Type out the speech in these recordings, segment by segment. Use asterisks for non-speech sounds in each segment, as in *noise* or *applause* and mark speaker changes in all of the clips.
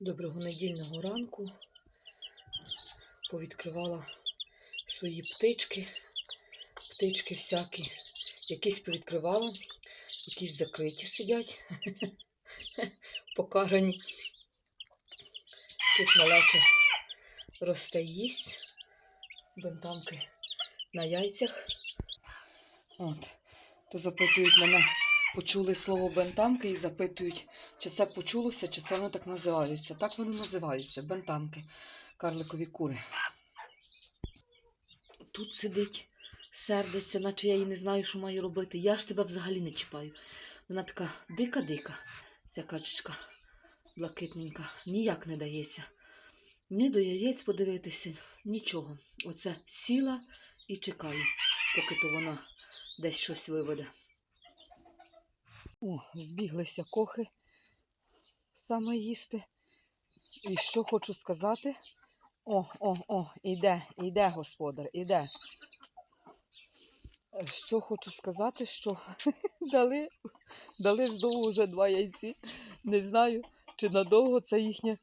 Speaker 1: Доброго недільного ранку. Повідкривала свої птички. Птички всякі. Якісь повідкривала, якісь закриті сидять. *laughs* Покарані. Тут малеча росте їсть. Бентамки на яйцях. От. То запитують мене, почули слово бентамки і запитують, чи це почулося, чи це вони так називаються. Так вони називаються бентамки, карликові кури. Тут сидить, сердиться, наче я їй не знаю, що маю робити. Я ж тебе взагалі не чіпаю. Вона така дика-дика, ця качечка блакитненька. Ніяк не дається. Ні до яєць подивитися, нічого. Оце сіла і чекаю, поки то вона десь щось виведе. О, збіглися кохи саме їсти. І що хочу сказати? О, о, о, іде, іде, господар, іде. Що хочу сказати, що *laughs* дали, дали знову вже два яйці. Не знаю, чи надовго це їхнє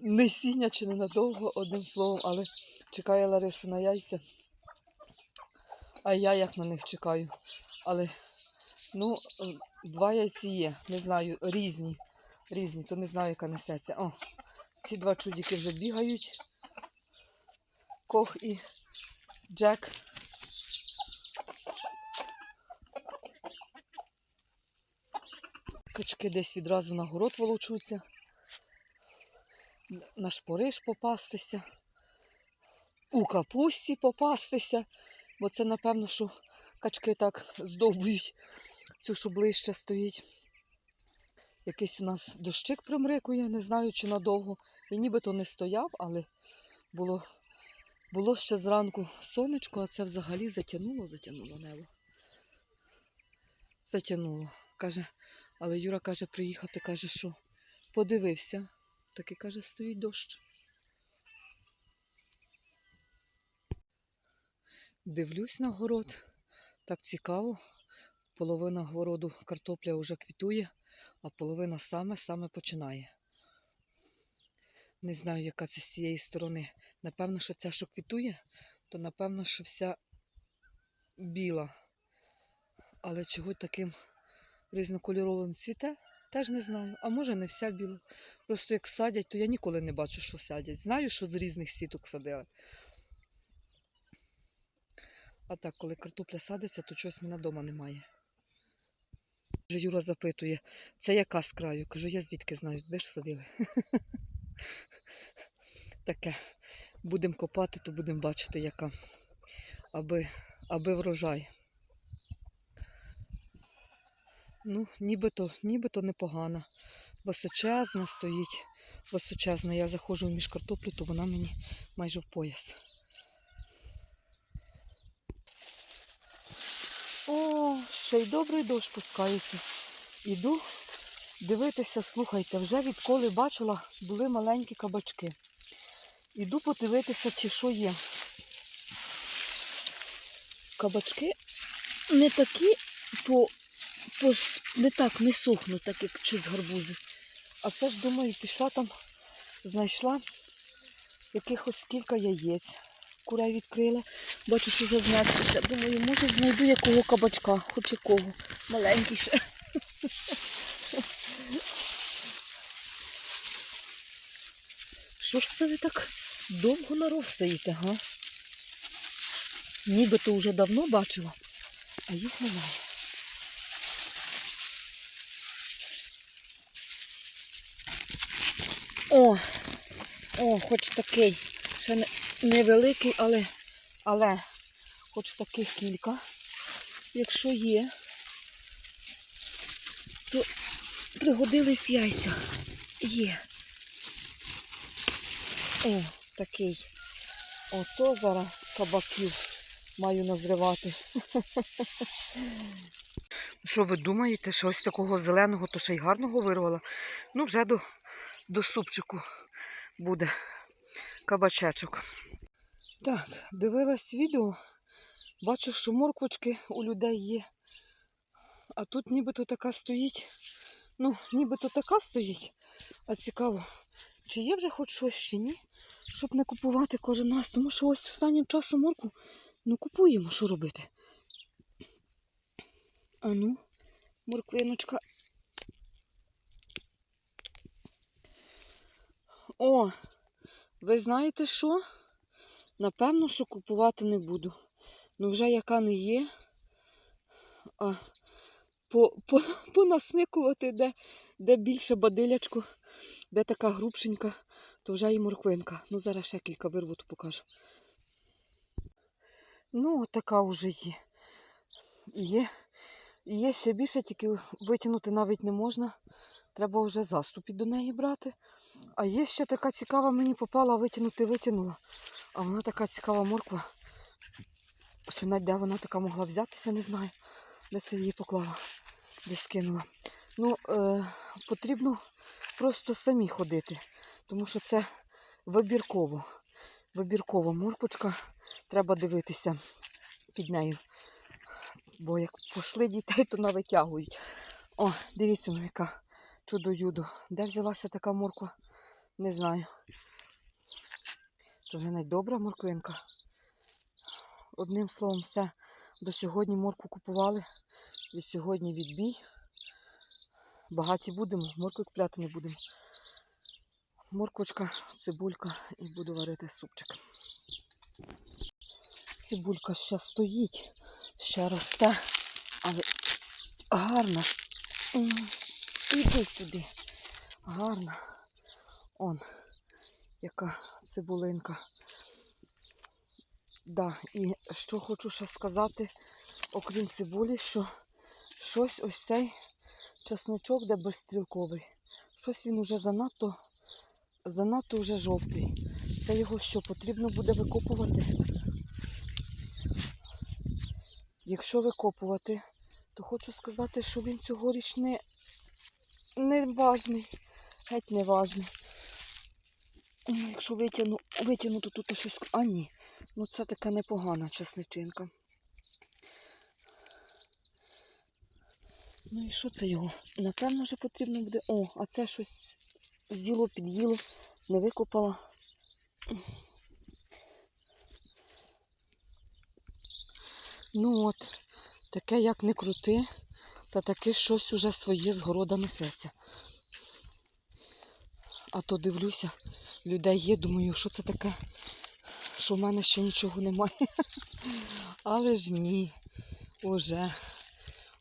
Speaker 1: несіння, чи не надовго, одним словом, але чекає Лариса на яйця. А я як на них чекаю. Але ну, два яйці є. Не знаю, різні. Різні, то не знаю, яка несеться. О, ці два чудики вже бігають. Кох і Джек. Качки десь відразу на город волочуться. На шпориш попастися. У капусті попастися. Бо це, напевно, що качки так здовбують цю, що ближче стоїть. Якийсь у нас дощик примрикує, не знаю, чи надовго. І нібито не стояв, але було, було ще зранку сонечко, а це взагалі затягнуло, затягнуло небо. Затягнуло. Каже, але Юра каже, приїхав, ти каже, що подивився. Так і каже, стоїть дощ. Дивлюсь на город. Так цікаво. Половина городу картопля вже квітує, а половина саме-саме починає. Не знаю, яка це з цієї сторони. Напевно, що ця, що квітує, то напевно, що вся біла. Але чого таким різнокольоровим цвіте, теж не знаю. А може не вся біла. Просто як садять, то я ніколи не бачу, що садять. Знаю, що з різних сіток садили. А так, коли картопля садиться, то чогось мене вдома немає. Юра запитує, це яка з краю? Кажу, я звідки знаю, ви ж садили. *laughs* Таке. Будемо копати, то будемо бачити, яка. Аби, аби врожай. Ну, нібито, нібито непогана. Височезна стоїть. Височезна. Я заходжу між картоплю, то вона мені майже в пояс. О, ще й добрий дощ пускається. Іду дивитися, слухайте, вже відколи бачила, були маленькі кабачки. Іду подивитися, чи що є. Кабачки не такі по, по не так не сохнуть, так як чи з гарбузи. А це ж, думаю, пішла там, знайшла якихось кілька яєць. Курей відкрила. Бачу, що вже знестися. Думаю, може знайду якого кабачка, хоч якого. Маленький ще. Що ж це ви так довго наростаєте, га? Нібито вже давно бачила, а їх немає. О, о, хоч такий. Ще не, невеликий, але, але хоч таких кілька. Якщо є, то пригодились яйця. Є. О, такий. Ото зараз кабаків маю назривати. Що ви думаєте, що ось такого зеленого, то ще й гарного вирвала? Ну, вже до, до супчику буде кабачечок. Так, дивилась відео. Бачу, що морквочки у людей є. А тут нібито така стоїть. Ну, нібито така стоїть. А цікаво, чи є вже хоч щось, чи ні, щоб не купувати кожен раз. Тому що ось останнім часом морку ну купуємо, що робити. А ну, морквиночка. О, ви знаєте що? Напевно, що купувати не буду. Ну, вже яка не є. А по, по, *laughs* понасмикувати, де, де більше бадилячку, де така грубшенька, то вже і морквинка. Ну, зараз ще кілька вирву, то покажу. Ну, така вже є. Є. Є ще більше, тільки витягнути навіть не можна. Треба вже заступі до неї брати. А є ще така цікава, мені попала, витягнути витягнула. А вона така цікава морква. Що навіть де вона така могла взятися, не знаю. Де це її поклала, десь кинула. Ну, е, потрібно просто самі ходити, тому що це вибірково. Вибірково морквочка, треба дивитися під нею. Бо як пошли дітей, то навитягують. О, дивіться, ну яка чудо-юдо. Де взялася така морква? Не знаю. То вже найдобра морквинка. Одним словом, все. До сьогодні морку купували. Від сьогодні відбій. Багаті будемо, моркви купляти не будемо. Морквочка, цибулька і буду варити супчик. Цибулька ще стоїть, ще росте, але гарна. Іди сюди. Гарна. Он, яка цибулинка. Да, і що хочу ще сказати, окрім цибулі, що щось ось цей чесночок, де безстрілковий, щось він уже занадто, занадто вже жовтий. Це його що потрібно буде викопувати. Якщо викопувати, то хочу сказати, що він цьогоріч не, не важний, геть не важний. Якщо витягну, витягну, то тут щось. А ні, ну це така непогана чесничинка. Ну і що це його? Напевно, вже потрібно буде. О, а це щось з'їло, під'їло, не викопала. Ну от, таке як не крути, та таке щось уже своє з города несеться. А то дивлюся, людей є, думаю, що це таке, що в мене ще нічого немає. *laughs* Але ж ні, уже,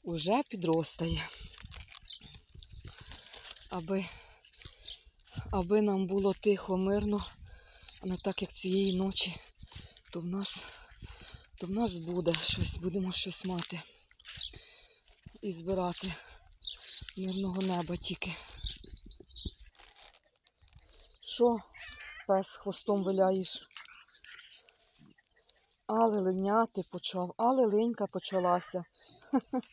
Speaker 1: уже підростає. Аби, аби нам було тихо, мирно, а не так, як цієї ночі, то в нас, то в нас буде щось, будемо щось мати і збирати мирного неба тільки. Що, пес хвостом виляєш? Але линяти почав, але линька почалася. *laughs*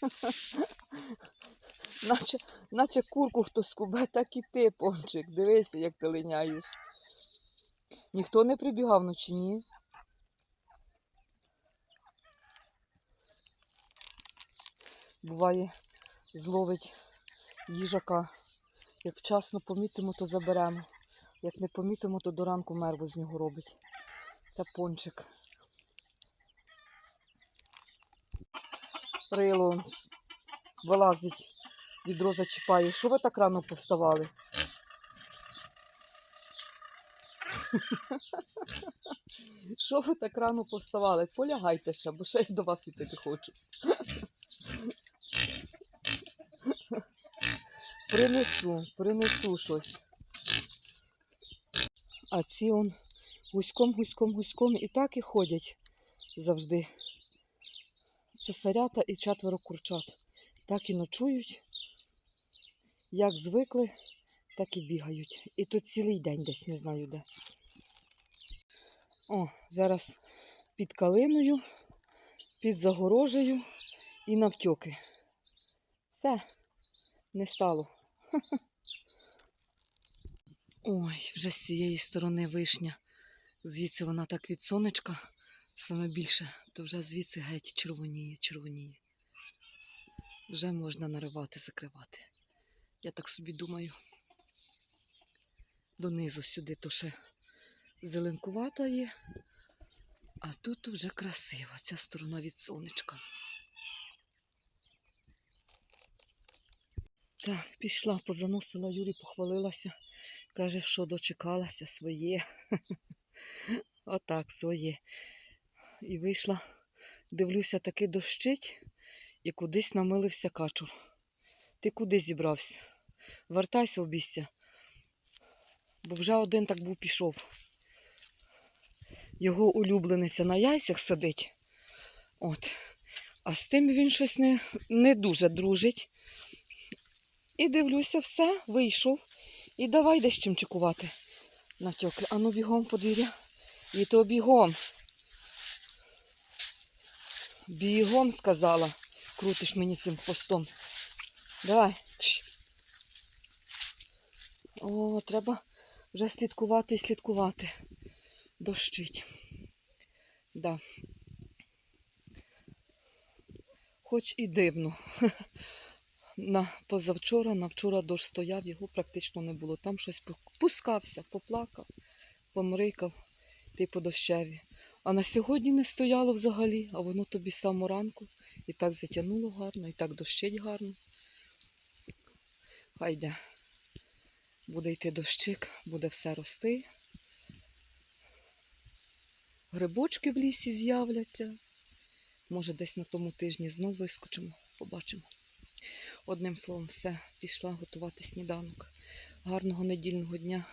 Speaker 1: наче, наче курку хтось скубе, так і ти, пончик. Дивися, як ти линяєш. Ніхто не прибігав вночі, ні? Буває, зловить їжака. Як вчасно помітимо, то заберемо. Як не помітимо, то до ранку мерву з нього робить. Це пончик. Рило вилазить, відро зачіпає. Що ви так рано повставали? *laughs* Що ви так рано повставали? Полягайте ще, бо ще я до вас іти не хочу. *laughs* Принесу, принесу щось. А ці он гуськом, гуськом, гуськом і так і ходять завжди. Це сарята і четверо курчат. Так і ночують. Як звикли, так і бігають. І тут цілий день десь не знаю де. О, зараз під калиною, під загорожею і навтьоки. Все, не стало. *laughs* Ой, вже з цієї сторони вишня. Звідси вона так від сонечка саме більше, то вже звідси геть червоніє, червоніє. Вже можна наривати, закривати. Я так собі думаю. донизу сюди, то ще зеленкувата є. А тут вже красиво, ця сторона від сонечка. Так, пішла, позаносила Юрі, похвалилася. Каже, що дочекалася своє. *laughs* Отак, своє. І вийшла, дивлюся, таки дощить, і кудись намилився качур. Ти куди зібрався? Вертайся обійся. Бо вже один так був пішов. Його улюблениця на яйцях сидить. От. А з тим він щось не, не дуже дружить. І дивлюся, все, вийшов. І давай десь чим чекувати. Навтьоки, ану бігом подвір'я. І то бігом. Бігом сказала. Крутиш мені цим хвостом. Давай. О, треба вже слідкувати і слідкувати. Дощить. Да. Хоч і дивно. *laughs* На позавчора, на вчора дощ стояв, його практично не було. Там щось пускався, поплакав, помрикав, ти по дощеві. А на сьогодні не стояло взагалі, а воно тобі з самого ранку. І так затягнуло гарно, і так дощить гарно. Хай йде. Буде йти дощик, буде все рости. Грибочки в лісі з'являться. Може, десь на тому тижні знов вискочимо, побачимо. Одним словом, все, пішла готувати сніданок. Гарного недільного дня.